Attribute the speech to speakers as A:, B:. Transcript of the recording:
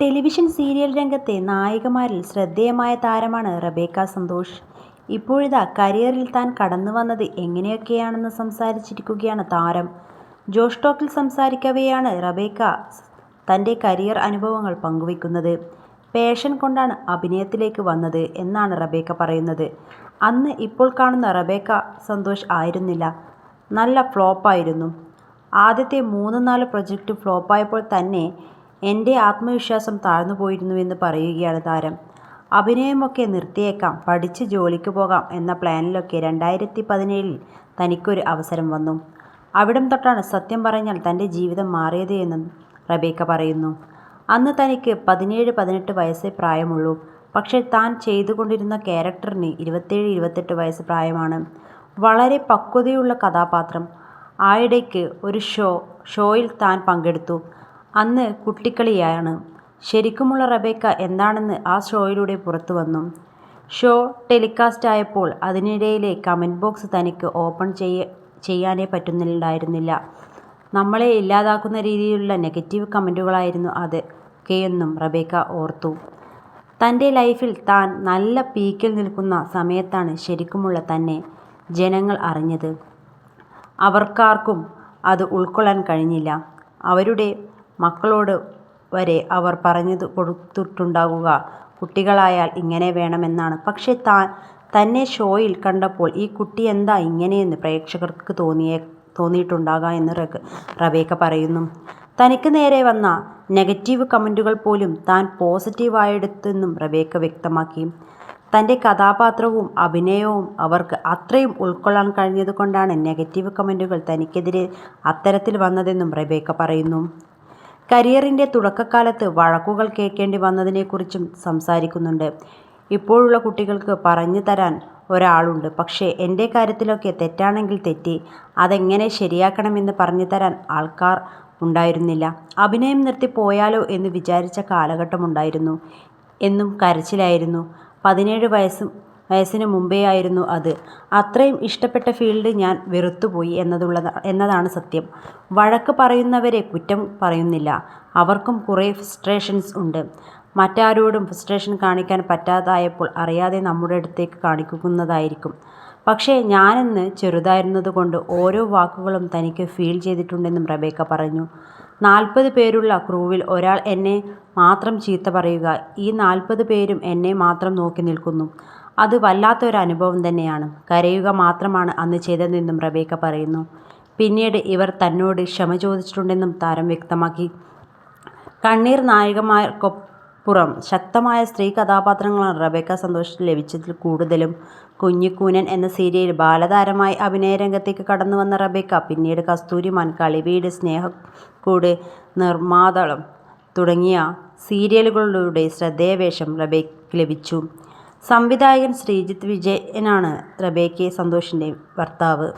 A: Television serial രംഗത്തെ നായികമാരിൽ ശ്രദ്ധേയമായ താരമാണ് റബേക്ക സന്തോഷ്. ഇപ്പോഴിതാ കരിയറിൽ താൻ കടന്നു വന്നത് എങ്ങനെയൊക്കെയാണെന്ന് സംസാരിച്ചിരിക്കുകയാണ് താരം. ജോഷ് ടോക്കിൽ സംസാരിക്കവെയാണ് റബേക്ക തന്റെ കരിയർ അനുഭവങ്ങൾ പങ്കുവെക്കുന്നത്. പേഷൻ കൊണ്ടാണ് അഭിനയത്തിലേക്ക് വന്നത് എന്നാണ് റബേക്ക പറയുന്നത്. അന്ന് ഇപ്പോൾ കാണുന്ന റബേക്ക സന്തോഷ് ആയിരുന്നില്ല. നല്ല ഫ്ലോപ്പായിരുന്നു. ആദ്യത്തെ മൂന്ന് നാല് പ്രൊജക്റ്റ് ഫ്ലോപ്പായപ്പോൾ തന്നെ എന്റെ ആത്മവിശ്വാസം താഴ്ന്നു പോയിരുന്നുവെന്ന് പറയുകയാണ് താരം. അഭിനയമൊക്കെ നിർത്തിയേക്കാം, പഠിച്ച് ജോലിക്ക് പോകാം എന്ന പ്ലാനിലൊക്കെ രണ്ടായിരത്തി പതിനേഴിൽ തനിക്കൊരു അവസരം വന്നു. അവിടം തൊട്ടാണ് സത്യം പറഞ്ഞാൽ തന്റെ ജീവിതം മാറിയത് എന്നും റബേക്ക പറയുന്നു. അന്ന് തനിക്ക് പതിനേഴ് പതിനെട്ട് വയസ്സേ പ്രായമുള്ളൂ. പക്ഷേ താൻ ചെയ്തുകൊണ്ടിരുന്ന ക്യാരക്ടറിന് ഇരുപത്തേഴ് ഇരുപത്തെട്ട് വയസ്സ് പ്രായമാണ്. വളരെ പക്വതയുള്ള കഥാപാത്രം. ആയിടയ്ക്ക് ഒരു ഷോ ഷോയിൽ താൻ പങ്കെടുത്തു. അന്ന് കുട്ടിക്കളിയാണ്. ശരിക്കുമുള്ള റബേക്ക എന്താണെന്ന് ആ ഷോയിലൂടെ പുറത്തുവന്നു. ഷോ ടെലികാസ്റ്റ് ആയപ്പോൾ അതിനിടയിലെ കമന്റ് ബോക്സ് തനിക്ക് ഓപ്പൺ ചെയ്യ ചെയ്യാനേ പറ്റുന്നുണ്ടായിരുന്നില്ല. നമ്മളെ ഇല്ലാതാക്കുന്ന രീതിയിലുള്ള നെഗറ്റീവ് കമന്റുകളായിരുന്നു അത് കെയെന്നും റബേക്ക ഓർത്തു. തന്റെ ലൈഫിൽ താൻ നല്ല പീക്കിൽ നിൽക്കുന്ന സമയത്താണ് ശരിക്കുമുള്ള തന്നെ ജനങ്ങൾ അറിഞ്ഞത്. അവർക്കാർക്കും അത് ഉൾക്കൊള്ളാൻ കഴിഞ്ഞില്ല. അവരുടെ മക്കളോട് വരെ അവർ പറഞ്ഞു കൊടുത്തിട്ടുണ്ടാവുക കുട്ടികളായാൽ ഇങ്ങനെ വേണമെന്നാണ്. പക്ഷേ താൻ തന്നെ ഷോയിൽ കണ്ടപ്പോൾ ഈ കുട്ടി എന്താ ഇങ്ങനെയെന്ന് പ്രേക്ഷകർക്ക് തോന്നിയിട്ടുണ്ടാകാം എന്ന് റബേക്ക പറയുന്നു. തനിക്ക് നേരെ വന്ന നെഗറ്റീവ് കമന്റുകൾ പോലും താൻ പോസിറ്റീവായെടുത്തെന്നും റബേക്ക വ്യക്തമാക്കി. തന്റെ കഥാപാത്രവും അഭിനയവും അവർക്ക് അത്രയും ഉൾക്കൊള്ളാൻ കഴിഞ്ഞതുകൊണ്ടാണ് നെഗറ്റീവ് കമന്റുകൾ തനിക്കെതിരെ അത്തരത്തിൽ വന്നതെന്നും റബേക്ക പറയുന്നു. കരിയറിന്റെ തുടക്കക്കാലത്ത് വഴക്കുകൾ കേൾക്കേണ്ടി വന്നതിനെക്കുറിച്ചും സംസാരിക്കുന്നുണ്ട്. ഇപ്പോഴുള്ള കുട്ടികൾക്ക് പറഞ്ഞു തരാൻ ഒരാളുണ്ട്. പക്ഷേ എന്റെ കാര്യത്തിലൊക്കെ തെറ്റാണെങ്കിൽ തെറ്റി. അതെങ്ങനെ ശരിയാക്കണമെന്ന് പറഞ്ഞു തരാൻ ആൾക്കാർ ഉണ്ടായിരുന്നില്ല. അഭിനയം നിർത്തി പോയാലോ എന്ന് വിചാരിച്ച കാലഘട്ടമുണ്ടായിരുന്നു. എന്നും കരച്ചിലായിരുന്നു. പതിനേഴ് വയസ്സിന് മുമ്പേ ആയിരുന്നു അത്. അത്രയും ഇഷ്ടപ്പെട്ട ഫീൽഡ് ഞാൻ വെറുത്തുപോയി എന്നതുള്ള എന്നതാണ് സത്യം. വഴക്ക് പറയുന്നവരെ കുറ്റം പറയുന്നില്ല. അവർക്കും കുറേ ഫ്രസ്ട്രേഷൻസ് ഉണ്ട്. മറ്റാരോടും ഫ്രസ്ട്രേഷൻ കാണിക്കാൻ പറ്റാതായപ്പോൾ അറിയാതെ നമ്മുടെ അടുത്തേക്ക് കാണിക്കുന്നതായിരിക്കും. പക്ഷേ ഞാനെന്ന് ചെറുതായിരുന്നതുകൊണ്ട് ഓരോ വാക്കുകളും തനിക്ക് ഫീൽ ചെയ്തിട്ടുണ്ടെന്നും റബേക്ക പറഞ്ഞു. നാൽപ്പത് പേരുള്ള ക്രൂവിൽ ഒരാൾ എന്നെ മാത്രം ചീത്ത പറയുക, ഈ നാൽപ്പത് പേരും എന്നെ മാത്രം നോക്കി നിൽക്കുന്നു. അത് വല്ലാത്തൊരു അനുഭവം തന്നെയാണ്. കരയുക മാത്രമാണ് അന്ന് ചെയ്തതെന്നും റബേക്ക പറയുന്നു. പിന്നീട് ഇവർ തന്നോട് ക്ഷമ ചോദിച്ചിട്ടുണ്ടെന്നും താരം വ്യക്തമാക്കി. കണ്ണീർ നായകമാർക്കൊപ്പുറം ശക്തമായ സ്ത്രീ കഥാപാത്രങ്ങളാണ് റബേക്ക സന്തോഷ് ലഭിച്ചതിൽ കൂടുതലും. കുഞ്ഞിക്കൂനൻ എന്ന സീരിയലിൽ ബാലതാരമായി അഭിനയരംഗത്തേക്ക് കടന്നുവന്ന റബേക്ക പിന്നീട് കസ്തൂരിമാൻ, കളിവീട്, സ്നേഹക്കൂട്, നിർമാതളം തുടങ്ങിയ സീരിയലുകളിലൂടെ ശ്രദ്ധേയവേഷം റബേക്ക് ലഭിച്ചു. സംവിധായകൻ ശ്രീജിത്ത് വിജയനാണ് റബേക്ക് സന്തോഷിന്റെ ഭർത്താവ്.